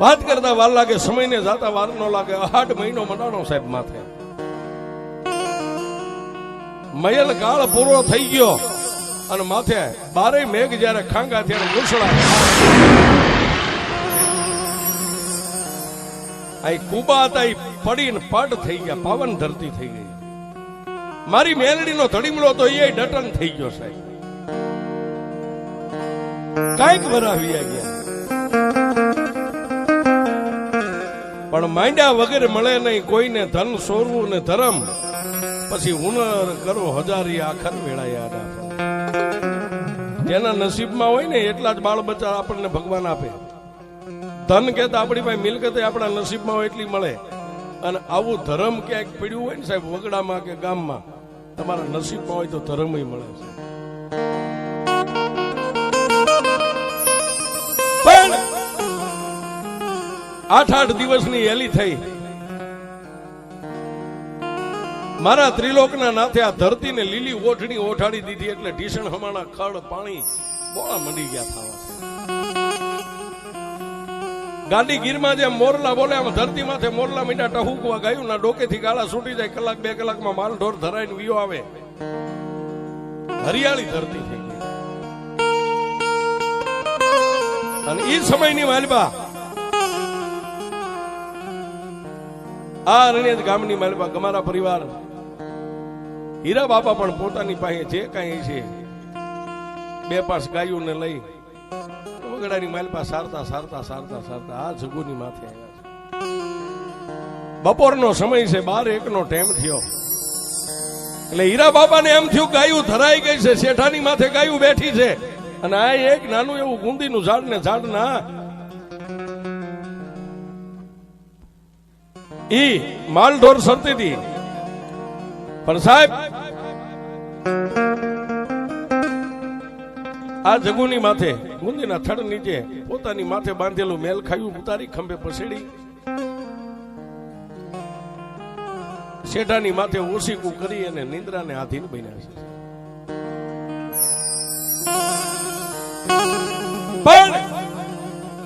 વાત કરતા વાર લાગે સમયને જાતા વાર નો લાગે. આઠ મહિનો મનાણો સાહેબ માથે. મયલ કાળ પૂરો થઈ ગયો અને માથે બારે મેઘ જ્યારે ખાંગા ત્યારે મૂછડા આઈ કુબા હતા એ પડીને પડ થઈ ગયા, પાવન ધરતી થઈ ગઈ. મારી મેલડીનો ધડીમલો તો એ ડટન થઈ ગયો સાહેબ. કાંઈક વરાવી ગયા પણ માંડ્યા વગર મળે નહીં, કોઈને ધન સોરવું ને ધરમ. પછી હુનર કરો હજારી આખર આડા જેના નસીબમાં હોય ને, એટલા જ બાળ બચ્ચા આપણને ભગવાન આપે. ધન કે આપણી પાસે મિલકત આપણા નસીબમાં હોય એટલી મળે. અને આવું ધર્મ ક્યાંક પીડ્યું હોય ને સાહેબ, વગડામાં કે ગામમાં, તમારા નસીબમાં હોય તો ધર્મ મળે છે. આઠ આઠ દિવસની હેલી થઈ. મારા ત્રિલોકના નાથે આ ધરતીને લીલી ઓઠણી ઓઠાડી દીધી એટલે ઢીસણ હમાણા ખડ પાણી બોળા મંડી ગયા થવા ગાડી ગીરમાં જેમ મોરલા બોલે આમ ધરતી માથે મોરલા મીંડા ટહુકવા ગયું, ના ડોકેથી ગાળા છૂટી જાય, કલાક બે કલાકમાં માલ ઢોર ધરાઈને વિયો આવે. હરિયાળી ધરતી થઈ ગઈ. અને એ સમયની માલબા આ રણિયત ગામની માલબા અમારા પરિવાર. હીરા બાપા પણ પોતાની પાસે જે કાંઈ છે, બે પાસ ગાયોને લઈ વગડાની માલપા સારતા સારતા સારતા સારતા આ જગુની માથે બપોરનો સમય છે, બાર એકનો ટાઈમ થયો. એટલે હીરા બાપાને એમ થયું, ગાયું ધરાઈ ગઈ છે, શેઠાની માથે ગાયું બેઠી છે. અને આ એક નાનું એવું ગુંદીનું ઝાડ ને ઝાડ ના ઈ માલઢોર સરતી હતી પણ સાહેબ, આ જગુની માથે, ગુંદીના થડ નીચે પોતાની માથે બાંધેલું મેલ ખાયું, ઉતારી ખંભે પસેડી શેઠાની માથે ઓસીકું કરી અને નિંદ્રાને આધીન બન્યા છે. પણ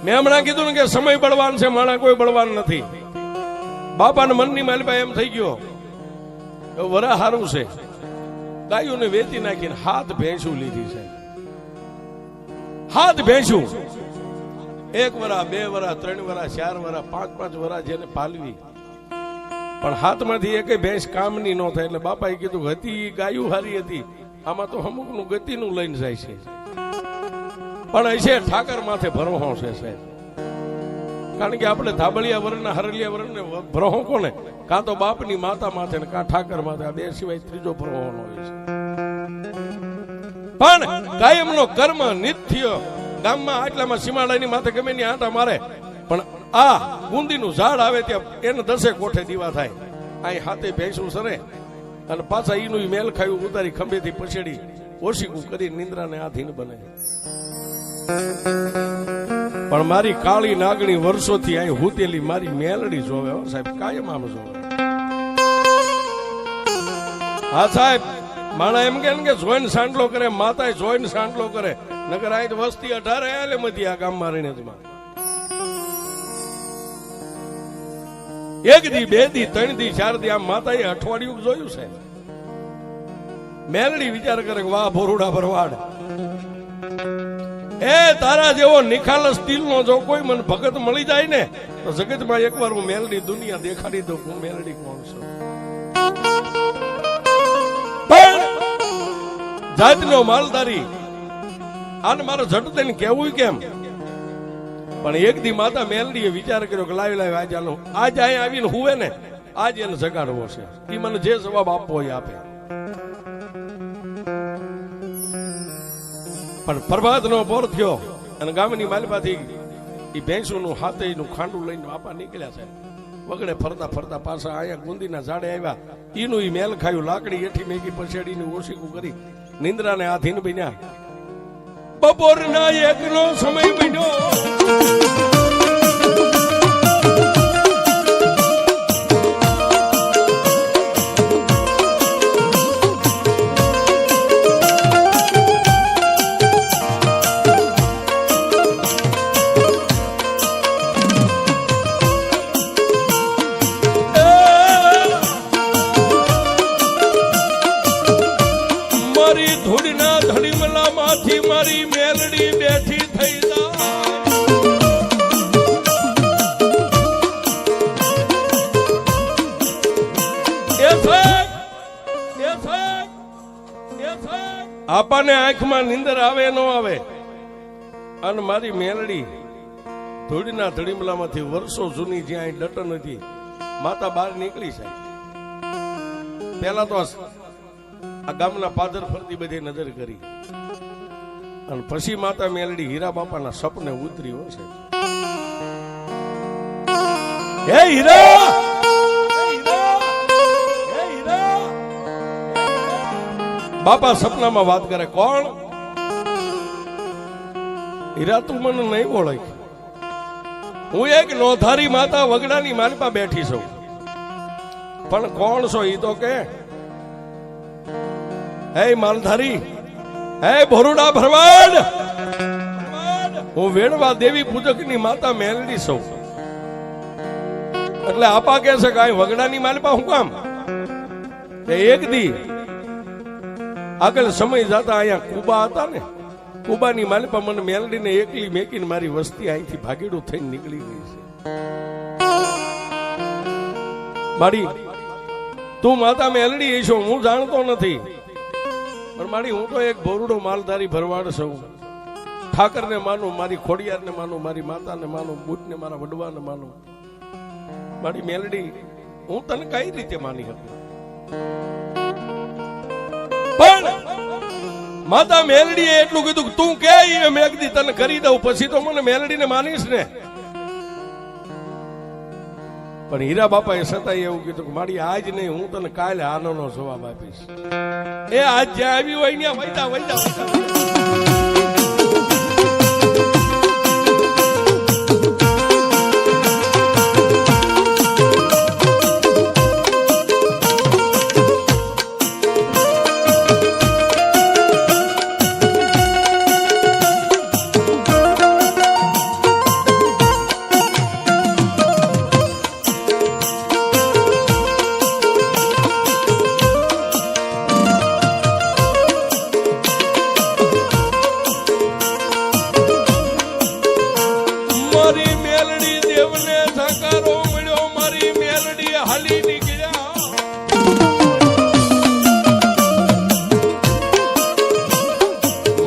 મેં હમણાં કીધું ને કે સમય બળવાન છે માણા કોઈ બળવાન નથી. બાપાના મનની માલબા એમ થઈ ગયો. વરા હારું છે. ગાયોને વેચી નાખીને હાથ ભેંસું લીધી છે. હાથ ભેંસું. એક વરા, બે વરા, ત્રણ વરા, ચાર વરા, પાંચ પાંચ વરા જેને પાલવી. પણ હાથમાંથી એક ભેંસ કામની ન થાય એટલે બાપાએ કીધું હતી ગાયું હારી હતી. આમાં તો અમુકનું ગતિનું લઈને જાય છે. પણ હશે ઠાકર માથે ભરવો છે સાહેબ. કારણ કે આપણે ધાબળિયા વરણના, હરલિયા વરણને ભ્રહો કોને? કાં તો બાપની માતા માથે ને કાં ઠાકર માથે, આ બે સિવાય ત્રીજો ભ્રહો હોય છે. પણ કાયમનો કર્મ નિત્ય. ગામમાં આટલામાં સીમાડાની માથે ગમે ની આંટા મારે, પણ આ ગુંદીનું ઝાડ આવે ત્યાં એને દસે કોઠે દીવા થાય. અહીં હાથે ભેંસું સરે, અને પાછા ઈનું મેલ ખાયું, ઉતારી ખંભેથી પછેડી, ઓશીકું કરી નિંદ્રાને આધીન બને. પણ મારી કાળી નાગણી વર્ષોથી અહીં હુતેલી મારી મેલડી જોવે સાહેબ, કાયમ આમ જોવે. હા સાહેબ, માણા એમ કે કે જોઈન સાંડલો કરે, માતાએ જોઈન સાંડલો કરે. નગર અહીં વસ્તી અઢારે આલે મધી આ ગામમાં રણેજમાં એક દી, બે દી, ત્રણ દી, ચાર દી આમ માતાએ અઠવાડિયું જોયું છે મેલડી વિચાર કરે કે વાહ ભોરુડા ભરવાડ. એ તારા જેવો નિખાલસ દિલનો જો કોઈ મને ભગત મળી જાય ને, તો જગતમાં એકવાર હું મેલડી દુનિયા દેખાડી દઉં હું મેલડી કોણ છું. પણ જાતનો માલધારી, આને મારો ઝટ થઈને કેવું કેમ? પણ એક દી માતા મેલડીએ વિચાર કર્યો કે લાવી લાવી આજે આનો, આજ અહીંયા આવીને હુવે ને, આજ એને જગાડવો છે. એ મને જે જવાબ આપવો એ આપે. પણ પ્રભાત નો પોર થયો અને ગામની માલપાથી એ ભેંસુનું હાથે નું ખાંડું લઈને બાપા નીકળ્યા છે. વગડે ફરતા ફરતા પાછા અહીંયા ગુંદીના ઝાડે આવ્યા. ઈનું ઈ મેલ ખાયું, લાકડી એઠી મેગી પછેડીને ઓશીકું કરી નિંદ્રાને આધીન બન્યા. બપોરના એકનો સમય બન્યો. ધૂળના ધડીમલામાંથી વર્ષો જૂની જ્યાં અહીં હતી, માતા બહાર નીકળી છે પેલા તો આ ગામના પાદર ફરતી બધી નજર કરી. અને પછી માતા મેલડી હીરા બાપાના સપને ઉતરી હોય છે! હે હીરા! બાપા સપનામાં વાત કરે, કોણ? હીરા, તું મને નહીં ઓળખ. હું એક નોધારી માતા વગડાની માલપા બેઠી છું. પણ કોણ છો ઈ તો કે? હે માલધારી, હે ભોરુડા ભરવાડ! હું વેણવા દેવી પૂજકની માતા મેલડી છું. એટલે આપા કે છે કાંઈ વગડાની માલપા હું કામ? એક દી આગળ સમય જતા અહીંયા કુબા હતા ને કુબાની માલપા મને મેલડીને એકલી મેકીને મારી વસ્તી અહીંથી ભાગેડું થઈને નીકળી ગઈ છે. મારી, તું માતા મેલડી છો, હું જાણતો નથી. પણ મારી, હું તો એક ભોરડો માલધારી ભરવાડ છું. ઠાકરને માનું, મારી ખોડિયારને માનું, મારી માતાને માનું, બુટને, મારા વડવાને માનું. મારી મેલડી, હું તને કઈ રીતે માની શકું? માતા મેલડીએ એટલું કીધું કે તું કે મેં કીધી તને કરી દઉં, પછી તો મને મેલડીને માનીશ ને. પણ હીરા બાપાએ છતાંય એવું કીધું કે મારી આજ નહીં, હું તને કાલે આનો નો જવાબ આપીશ. એ આજ જ્યાં આવી હોય ત્યાં વૈદા વૈદા.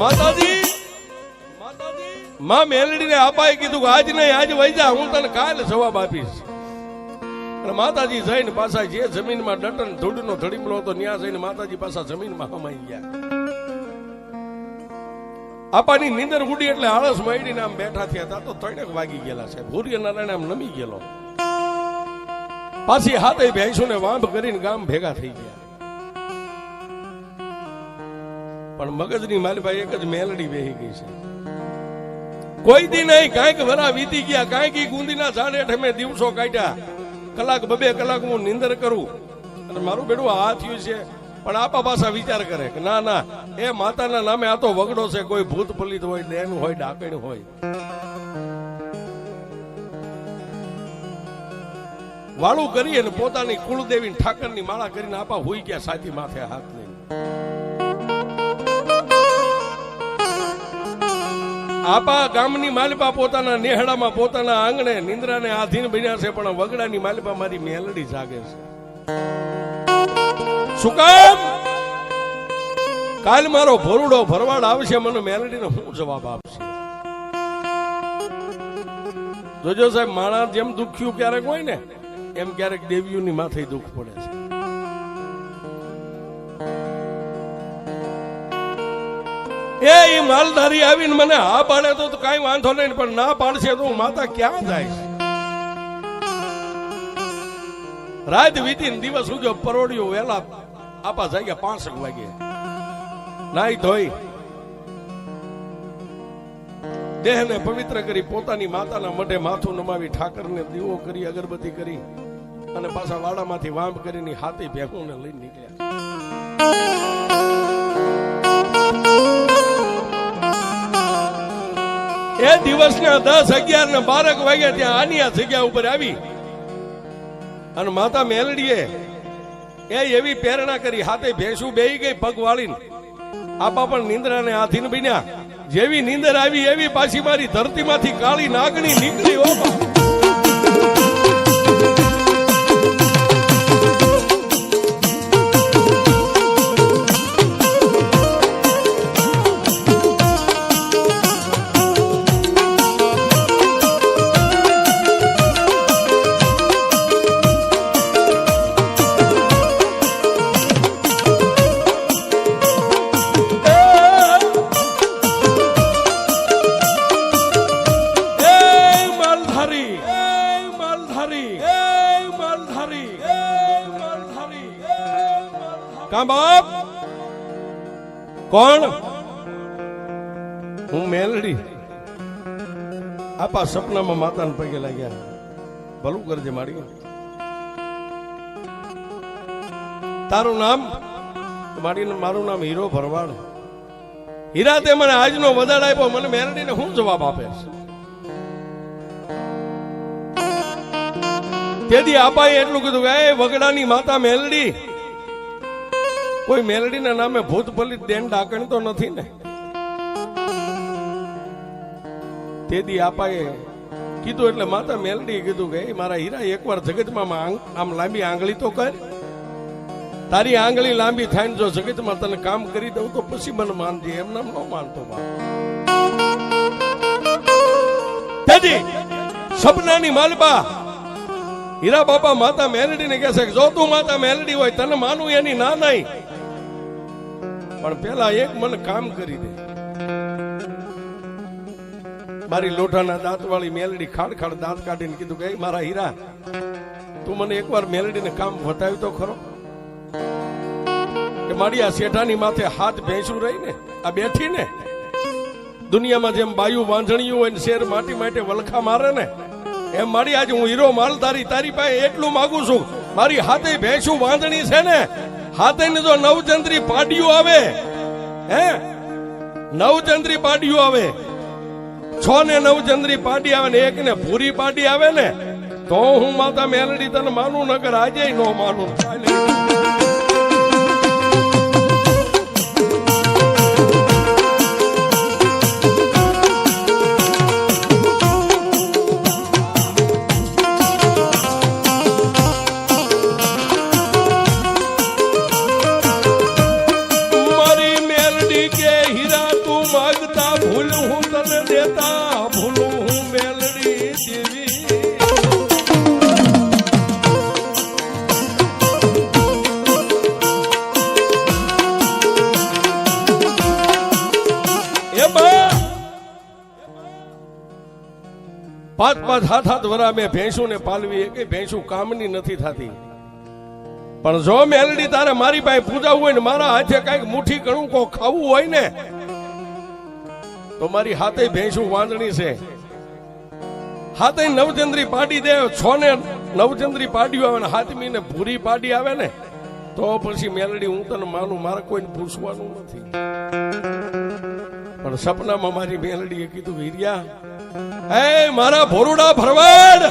માતાજી, માં મેલડીને આપાએ કીધું કે આજ નહીં, આજ વહી હું તને કાલ જવાબ આપીશ. અને માતાજી જઈને પાછા જે જમીનમાં ડટન ધૂળનો ધડીમલો હતો, ત્યાં જઈને માતાજી પાછા જમીનમાં હમાઈ ગયા. આપાની નીંદર ઉડી એટલે આળસ માંડીને આમ બેઠા થયા હતા. તો ત્રણેક વાગી ગયેલા છે સૂર્યનારાયણ આમ નમી ગયેલો. પાછી હાથે ભેંસો ને વાંભ કરીને ગામ ભેગા થઈ ગયા. પણ મગજની માલભાઈ એક જ મેલડી વેહી ગઈ છે. કોઈ દી નહીં, કાંઈક વરા વીતી ગયા, કાંઈક ગુંદીના ઝાડ હેઠે દિવસો કાઢ્યા. કલાક બબે કલાક હું નિંદર કરું. અને મારું બેડું આ થયું છે, પણ આપા પાછા વિચાર કરે કે ના ના, એ માતાના નામે આ તો વગડો છે, કોઈ ભૂત પલિત હોય દેન હોય, ડાકણ હોય. વાળું કરી અને પોતાની કુળદેવી ઠાકરની માળા કરીને આપા હોઈ ગયા સાથી માથે હાથ લઈને. આપા ગામની માલપા પોતાના નેહડામાં પોતાના આંગણે નિંદ્રાને આધીન બન્યા છે, પણ વગડાની માલપા મારી મેલડી જાગે છે. શું કામ? કાલ મારો ભોરુડો ભરવાડ આવશે, મને મેલડીનો શું જવાબ આપશે? જોજો સાહેબ માણસ જેમ દુખ્યું ક્યારેક હોય ને, એમ ક્યારેક દેવીઓની માથે દુઃખ પડે છે. એ એ માલધારી આવીને મને હા પાડે તો કાંઈ વાંધો નહીં, પણ ના પાડશે તો હું માતા ક્યાં જાય? રાત વીતીને દિવસ ઉગ્યો પરોડિયો વેલા આપા જાગ્યા પાંસઠ વાગે. નાઈ ધોઈ. દેહને પવિત્ર કરી પોતાની માતાના મઢે માથું નમાવી ઠાકરને દીવો કરી, અગરબત્તી કરી અને પાછા વાડામાંથી વાંભ કરીને હાથી ભેગુંને લઈને નીકળ્યા. એ દિવસના દસ અગિયાર ને બારક વાગ્યા ત્યાં આની આ જગ્યા ઉપર આવી. અને માતા મેલડીએ એ એવી પ્રેરણા કરી, હાથે ભેંસું બેહી ગઈ પગ વાળીને. આપા પણ નિંદ્રાને આધીન બન્યા. જેવી નીંદર આવી એવી પાછી મારી ધરતીમાંથી કાળી નાગણી નીકળી ઓ સપનામાં માતાને પગે લાગ્યા. ભલું કરજે મારી તારું નામ? મારી મારું નામ હીરો ભરવાડ. હીરા તે મને આજનો વધાર આપ્યો, મને મેરડીને શું જવાબ આપે? તેથી આપાએ એટલું કીધું કે, એ વગડાની માતા મેલડી. કોઈ મેલડીના નામે ભૂત પલિત દેન ડાકણ તો નથી ને. તેથી આપાએ કીધું એટલે માતા મેલડી કીધું કે મારા હીરા એકવાર જગતમાં આમ લાંબી આંગળી તો કર. તારી આંગળી લાંબી થાય જો જગતમાં તને કામ કરી દઉં તો પછી મને માનજે. એમને ન માનતો બાપ. સપનાની માલબા હીરા બાપા માતા મેલડીને કહે છે જો તું માતા મેલડી હોય તને માનું એની ના નહીં. પણ પેલા એક મને કામ કરી દે. મારી લોઢાના દાંત વાળી મેલડી ખાડ ખાડ દાંત કાઢીને કીધું કે મારા હીરા, તું મને એકવાર મેલડીને કામ બતાવ્યું તો ખરો? કે મારી આ શેઠાની માથે હાથ ભેંસું રહી ને, આ બેઠી ને, દુનિયામાં જેમ બાયુ વાંધણીયું હોય ને, શેર માટી માટે વલખા મારે ને, એમ મારી આજે હું હીરો માલધારી, તારી પાસે એટલું માગું છું, મારી હાથે ભેંસું વાંધણી છે ને, હાથે ને જો નવચંદ્રી પાડિયું આવે, હે નવચંદ્રી પાડિયું આવે છ ને નવચંદ્રી પાડી આવે ને એક ને ભૂરી પાડી આવે ને, તો હું માતા મેલડી તને માનું નગર આજે ન માનું. હાથ વરા મેં ભેંસું ને પાલવી કે ભેંસું કામની નથી થતી. પણ જો મેલડી તારે મારી પાસે પૂજાવું હોય ને મારા હાથે કંઈક મુઠ્ઠી ઘણું કો ખાવું હોય ને, તો મારી હાથે ભેંસું વાંદણી છે. હાથે નવચંદ્રી પાડી દે છો ને નવચંદ્રી પાડ્યું આવે ને હાથમી ને ભૂરી પાડી આવે ને, તો પછી મેલડી હું તને માનું, મારે કોઈને પૂછવાનું નથી. પણ સપનામાં મારી મેલડીએ કીધું, વીર્યા એ મારા ભોરુડા ભરવાડ!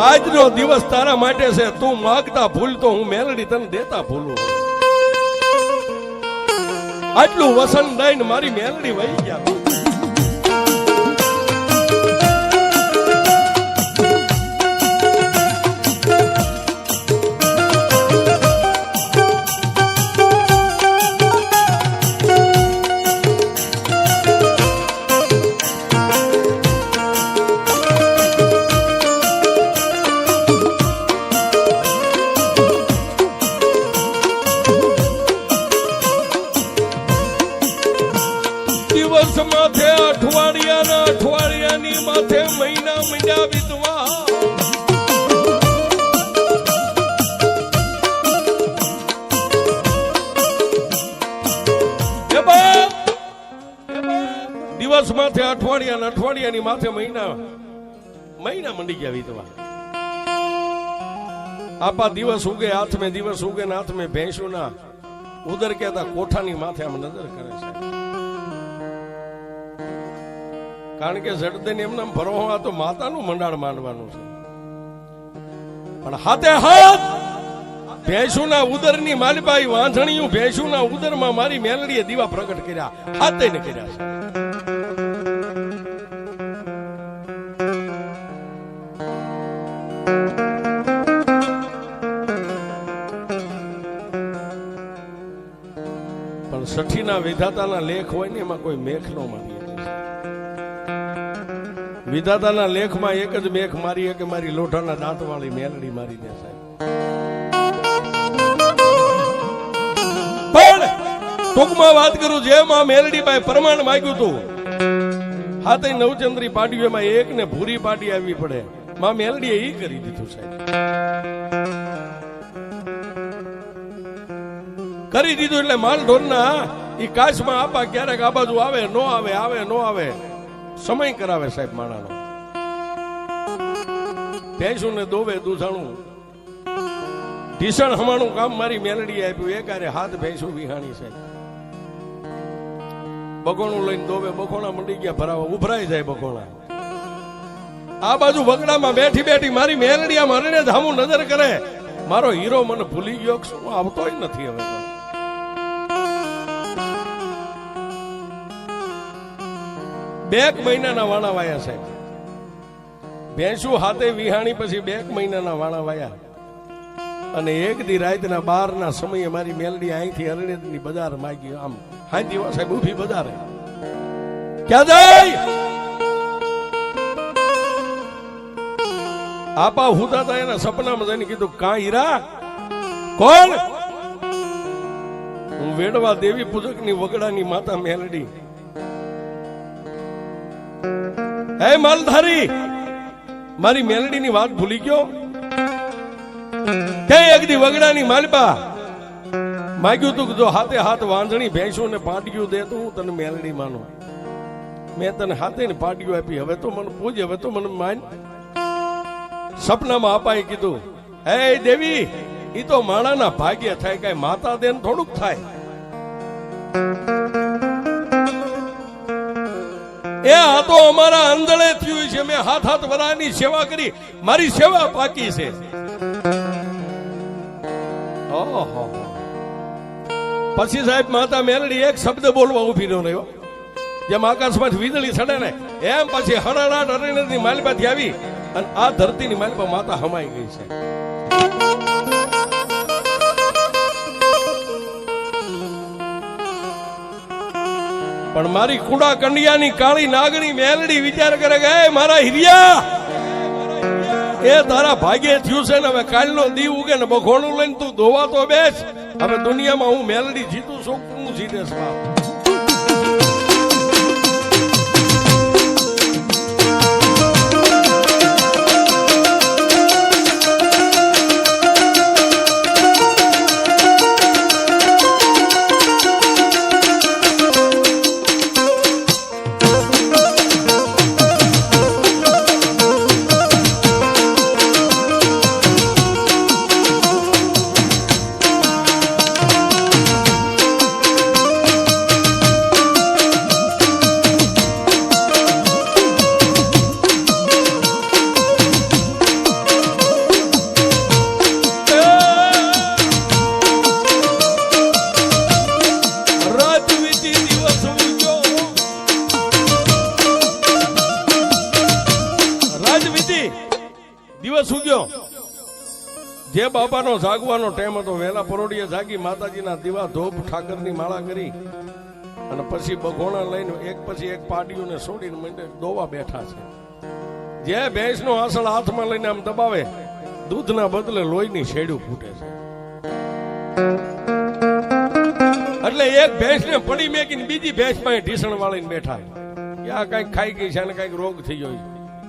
આજનો દિવસ તારા માટે છે. તું માગતા ભૂલ તો હું મેલડી તને દેતા ભૂલું. આટલું વસન દઈને મારી મેલડી વહી ગયા. મંડી ગયા વિધવા. આપા દિવસ ઉગે હાથ મેં દિવસ ઉગે ને હાથ મેં ભેંસું ના ઉદર કેતા કોઠાની માથે આમ નજર કરે છે. કારણ કે જડદેન એમને ભરવા તો માતાનું મંડાણ માનવાનું છે. પણ હાથે હાથ ભેંસુના ઉદરની માલબાઈ વાંધણીયું ભેંસુના ઉદરમાં મારી મેલડીએ દીવા પ્રગટ કર્યા. હાથે ને કર્યા છે. વિધાતાના લેખ હોય ને, એમાં કોઈ મેખ નો મારી વિધાતાના લેખમાં એક જ મેખ મારી કે મારી લોઢાના દાંત વાળી મેલડી મારી દે સાહેબ. ટૂંકમાં વાત કરું, જેમ આ મેલડીભાઈ પ્રમાણ માગ્યું હતું, હાથે નવચંદ્રી પાડ્યું, એમાં એક ને ભૂરી પાડી આવી પડે. માં મેલડીએ ઈ કરી દીધું સાહેબ. કરી દીધું એટલે માલ ઢોરના ઈ કાચમાં આપા ક્યારેક આ બાજુ આવે, નો આવે આવે, નો આવે. સમય કરાવે સાહેબ માણાનો. ભેંસું ને દોવે દૂધાણું. ઢીસણ હમાણું કામ મારી મેલડી આપ્યું. એ કારે હાથ ભેંસું વિહાણી છે. બગોણું લઈને દોવે બખોણા મંડી ગયા ભરાવા, ઉભરાઈ જાય બખોણા આ બાજુ વગડામાં બેઠી બેઠી મારી મેલડી આમ હરણે ધામું નજર કરે. મારો હીરો મને ભૂલી ગયો શું આવતોય નથી હવે બે મહિનાના વાણા વાયા સાહેબ. ભેંસું હાથે વિહાણી પછી બે મહિનાના વાણા વાયા. અને એક દી રાતના બાર ના સમયે મારી મેલડી અહીંથી અરણેજની બજાર માગી આમ. હાજી વા સાહેબ, ઊભી બજારે. ક્યાં જાય? આપા હુતા હતા એના સપનામાં જઈને કીધું, કા હીરા? કોણ? હું વેડવા દેવી પૂજકની વગડાની માતા મેલડી હે માલધારી, મારી મેલડીની વાત ભૂલી ગયો? ક્યાંય અગદી વગડાની માલબા, માગ્યું તું જો હાથે હાથ વાંધણી ભેંસું ને પાટગ્યું દે તો તને મેલડી માનું. મેં તને હાથે ને પાટગ્યું આપી, હવે તો મને પૂજ, હવે તો મને માન. સપનામાં અપાય કીધું, હે દેવી એ તો માણાના ભાગ્ય થાય, કઈ માતા દેન થોડુંક થાય. એ, આ તો અમારા આંધળે થયું છે. મેં હાથ હાથ વરાની સેવા કરી. મારી સેવા પાકી છે. પછી સાહેબ માતા મેલડી એક શબ્દ બોલવા ઊભી રહ્યો રહ્યો. જેમ આકાશમાંથી વીજળી છડે ને, એમ પછી હળહળાટ અરણ્યની માલિપાથી આવી અને આ ધરતીની માલિપા માતા હમાઈ ગઈ છે. પણ મારી કુડા કંડિયાની કાળી નાગણી મેલડી વિચાર કરે કે, "એ મારા હિરિયા, એ તારા ભાગ્યે થયું છે ને, હવે કાલનો દી ઉગે ને બખોણું લઈને તું ધોવા તો બેસ. હવે દુનિયામાં હું મેલડી જીતું છું હું જીતે જીતેશ દિવસ ઉગ્યો. જે બાપાનો જાગવાનો ટાઈમ હતો વહેલા પરોડીએ જાગી માતાજીના દીવા ધોપ ઠાકરની માળા કરી અને પછી બગોણા લઈને એક પછી એક પાડીઓને છોડીને મંડે દોવા બેઠા છે. જે ભેંસનો આસળ હાથમાં લઈને આમ દબાવે, દૂધના બદલે લોહીની શેડું ફૂટે છે. એટલે એક ભેંસને પડી મેકીને બીજી ભેંસમાં ઢીસણ વાળીને બેઠા. કે આ કંઈક ખાઈ ગઈ છે અને કંઈક રોગ થઈ ગયો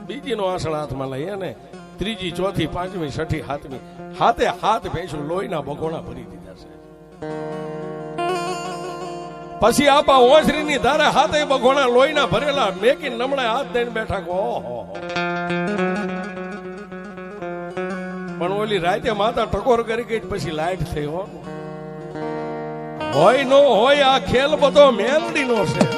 બીજીનો બીજી આસળ હાથમાં લઈ અને ત્રીજી, ચોથી, પાંચમી, છઠ્ઠી હાથમી હાથે હાથ ભેંસું લોહીના બગોણા ભરી દીધા છે. પછી આપા ઓસરીની ધારે હાથે બગોણા લોહીના ભરેલા મેકી નમણે હાથ દઈને બેઠા કો પણ ઓલી રાતે માતા ટકોર કરી ગઈ પછી લાઈટ થઈ હો. હોય નો હોય, આ ખેલ બધો મેલડી નો છે.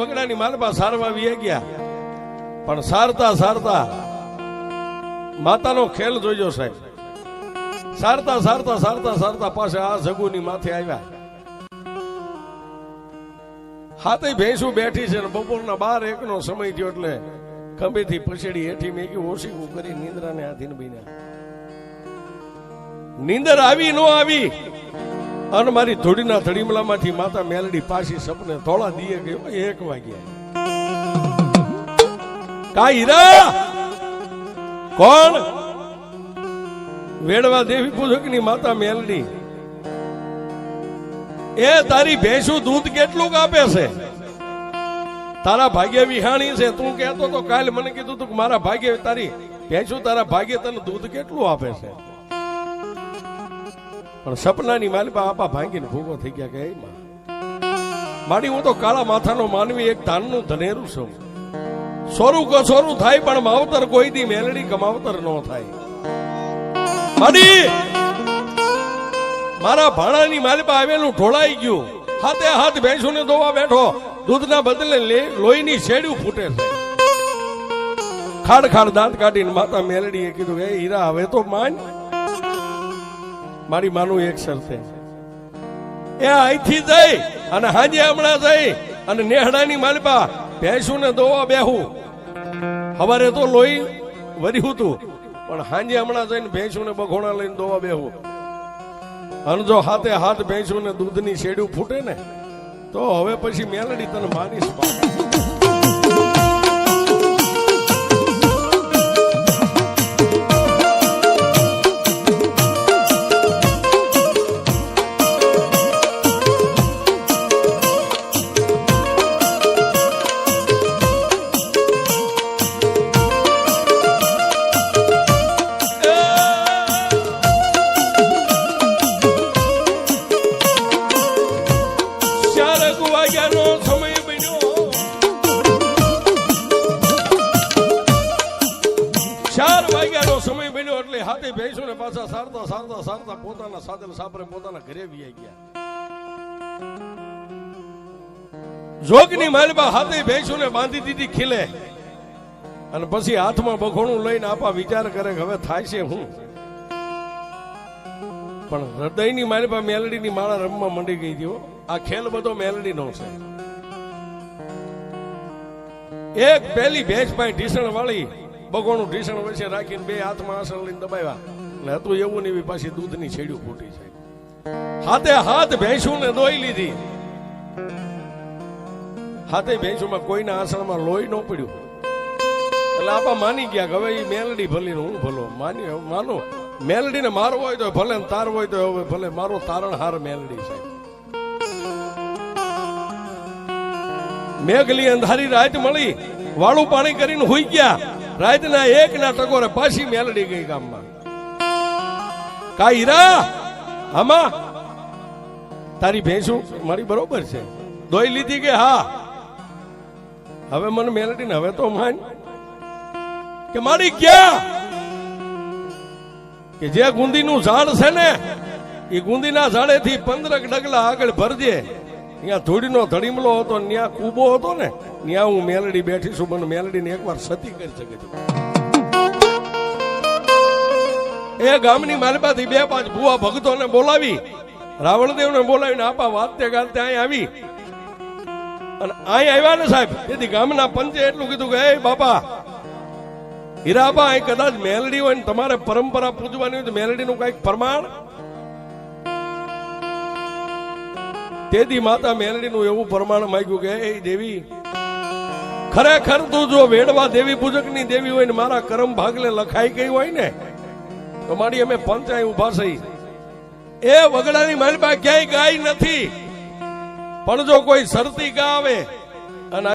વગડાની માલપા સારવા વી ગયા. પણ સારતા સારતા માતાનો ખેલ જોઈજો સાહેબ. સારતા સારતા સારતા સારતા પાસે આ જગુની માથે આવ્યા. હાથે ભેંસું બેઠી છે ને બપોરના બાર એકનો સમય થયો એટલે ખંભેથી પછેડી હેઠી મેકી ઓશીકું કરી નિંદ્રાને આધીન બન્યા. નીંદર આવી નો આવી અને મારી ધોડીના ધડીમલામાંથી માતા મેલડી પાછી સપને થોડા દીએ ગયો એક વાગ્યા. કા હીરા કોણ? વેડવા દેવી પૂજકની માતા મેલડી. એ તારી ભેંસું દૂધ કેટલું કાપે છે? તારા ભાગ્ય વિહાણી છે. તું કહેતો તો કાલ મને કીધું તું મારા ભાગ્ય તારી ભેંસું તારા ભાગ્ય તને દૂધ કેટલું આપે છે? પણ સપનાની માલિપા આપા ભાંગીને ભૂગો થઈ ગયા કે માં માડી હું તો કાળા માથાનો માનવી, એક ધાનનું ધનેરું છું. સોરું કસોરું થાય, પણ માવતર કોઈ દી મેલડી કમાવતર ન થાય. માડી મારા ભાણાની માલિપા આવેલું ઢોળાઈ ગયું. હાથે હાથ ભેંસુને ધોવા બેઠો. દૂધના બદલે લોહીની શેડ્યું ફૂટે છે. ખાડ ખાડ દાંત કાઢીને માતા મેલડીએ કીધું, એ હીરા, હવે તો માન મારી માનું એક શરતે. એ અહીંથી જઈ અને હાજે હમણાં જઈ અને નેહડાની માલપા ભેંસું ને દોવા બેહું. હવારે તો લોહી વર્યું તું પણ હાંજે હમણાં જઈને ભેંસુને બઘોણા લઈને દોવા બેહું. અને જો હાથે હાથ ભેંસું ને દૂધની શેડ્યું ફૂટે ને, તો હવે પછી મેલડી તને માનીશ પોતાના સાધન સાપરે પોતાના ઘરે વી ગયા. જોગની માલબા હાથે ભેંસો ને બાંધી દીધી ખીલે. અને પછી હાથમાં બખોણું લઈને આપા વિચાર કરે હવે થાય છે હું. પણ હૃદયની માલબા મેલડીની માળા રમવા મંડી ગઈ હતી આ ખેલ બધો મેલડી નો છે. એક પેલી ભેંસ પાસે ઢીસણ વાળી બગોણું ઢીસણ વચ્ચે રાખીને બે હાથમાં આસણ લઈને દબાવ્યા. એટલે હતું એવું ને એવી પાછી દૂધની છેડ્યું ફૂટી છે. હાથે હાથ ભેંસું ને દોઈ લીધી. હાથે ભેંસુમાં કોઈના આસણમાં લોહી ન પડ્યું. એટલે આપા માની ગયા કે હવે એ મેલડી ભલી ને હું ભલો? માની માનો મેલડી ને મારવો હોય તો ભલે તારવો હોય તો હવે ભલે મારો તારણ હાર મેલડી છે. મેઘલી અંધારી રાત મળી, વાળું પાણી કરીને હુઈ ગયા. રાતના એક ના ટકોરે પાછી મેલડી ગઈ ગામમાં. કા આમાં તારી ભેંસું મારી બરોબર છે. દોઈ લીધી કે હા? હવે મને મેલડી ને હવે તો માન કે મારી ક્યાં? કે જે ગુંદીનું ઝાડ છે ને, એ ગુંદીના ઝાડેથી પંદરક ડગલા આગળ ભરજે. ત્યાં ધૂળીનો ધડીમલો હતો ત્યાં કૂબો હતો ને ત્યાં હું મેલડી બેઠી છું, મને મેલડીને એકવાર સતી કરી શકે છે. એ ગામની માલબાથી બે પાંચ ભુવા ભક્તોને બોલાવી, રાવણદેવને બોલાવીને આપા વાતે ગાતે અહીં આવી. અને અહીં આવ્યા ને સાહેબ, તેથી ગામના પંચે એટલું કીધું કે, એ બાપા, હીરાબા, અહીં કદાચ મેલડી હોય ને તમારે પરંપરા પૂજવાની હોય તો મેલડીનું કંઈક પ્રમાણ? તેથી માતા મેલડીનું એવું પ્રમાણ માગ્યું કે, એ દેવી, ખરેખર તું જો વેડવા દેવી પૂજકની દેવી હોય ને મારા કરમ ભાગલે લખાઈ ગઈ હોય ને તો મારી અમે પંચાય ઊભા થઈ એ વગડાની માલબા ક્યાંય ગાય નથી. પણ જો કોઈ શરતી ગા આવે